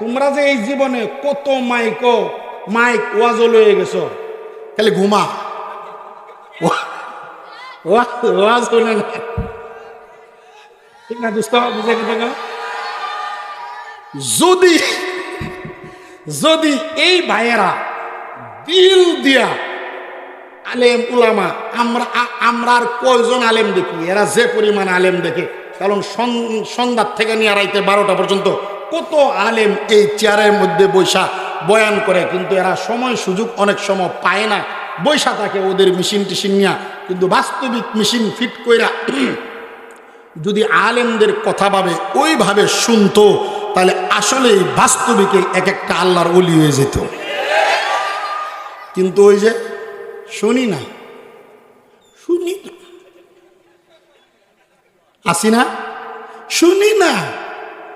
তোমরা যে এই জীবনে কত মাইক মাইক ওয়াজ লয়ে গেছো? খালি ঘুমা। ওয়া- ওয়া- ওয়াজ হলে না। ঠিক না দোস্ত বুঝে গেছে যদি যদি এই ভাইয়েরা দিল দিয়া আলেম উলামা, আমরা আমরা আর কয়জন আলেম দেখি? এরা যে পরিমাণ আলেম দেখে কারণ সন্ধ্যার থেকে নিয়ে আড়াইতে বারোটা পর্যন্ত কত আলেম এই চেয়ারের মধ্যে বৈশা বয়ান করে, কিন্তু এরা সময় সুযোগ অনেক সময় পায় না। বৈশা থাকে ওদের মেশিন টিশিন নিয়া, কিন্তু বাস্তবিক মেশিন ফিট কইরা যদি আলেমদের কথা ভাবে, ওইভাবে শুনতো, তাহলে আসলেই বাস্তবিকে এক একটা আল্লাহর অলি হয়ে যেত। কিন্তু ওই যে শুনি না, শুনি আসি না শুনি না।